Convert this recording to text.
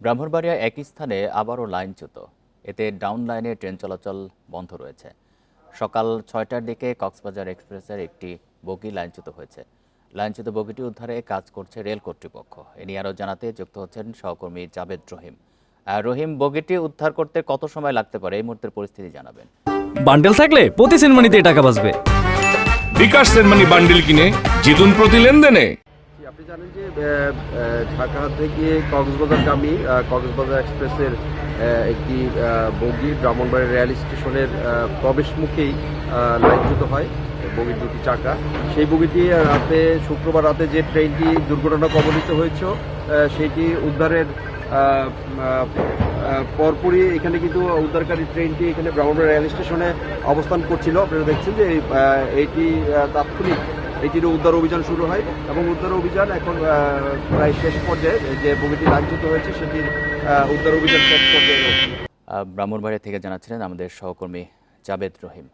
ব্রাহ্মণবাড়িয়া একই স্থানে আবারও লাইনচ্যুত। এতে ডাউন লাইনে ট্রেন চলাচল বন্ধ রয়েছে। সকাল ছয়টার দিকে কক্সবাজার এক্সপ্রেসের একটি বগি লাইনচ্যুত হয়েছে। লাইনচ্যুত বগিটি উদ্ধারে কাজ করছে রেল কর্তৃপক্ষ। এ নিয়ে আরও জানাতে যুক্ত হচ্ছেন সহকর্মী জাবেদ রহিম। আর রহিম বগিটি উদ্ধার করতে কত সময় লাগতে পারে? এই মুহূর্তের পরিস্থিতি জানাবেন। বান্ডেল থাকলে প্রতি সেনমানিতে টাকা বাঁচবে। বিকাশ সেনমানি বান্ডিল কিনে জিতুন প্রতি লেনদেনে। জানেন যে ঢাকা থেকে কক্সবাজারগামী কক্সবাজার এক্সপ্রেসের একটি বগি ব্রাহ্মণবাড়ি রেল স্টেশনের প্রবেশ মুখেই লাইনচ্যুত হয় বগির দুটি চাকা। সেই বগিটি রাতে শুক্রবার রাতে যে ট্রেনটি দুর্ঘটনা কবলিত হয়েছে সেটি উদ্ধারের পরপরই এখানে কিন্তু উদ্ধারকারী ট্রেনটি এখানে ব্রাহ্মণবাড়ি রেল স্টেশনে অবস্থান করছিল। আপনারা দেখছেন যে এই, এইটি তাৎক্ষণিক এটির উদ্ধার অভিযান শুরু হয় এবং উদ্ধার অভিযান এখন প্রায় শেষ পর্যায়ে যে বগিটি লাঞ্ছিত হয়েছে সেটির উদ্ধার অভিযান শেষ পর্যায়ে ব্রাহ্মণবাড়িয়া থেকে জানাচ্ছিলেন আমাদের সহকর্মী জাবেদ রহিম।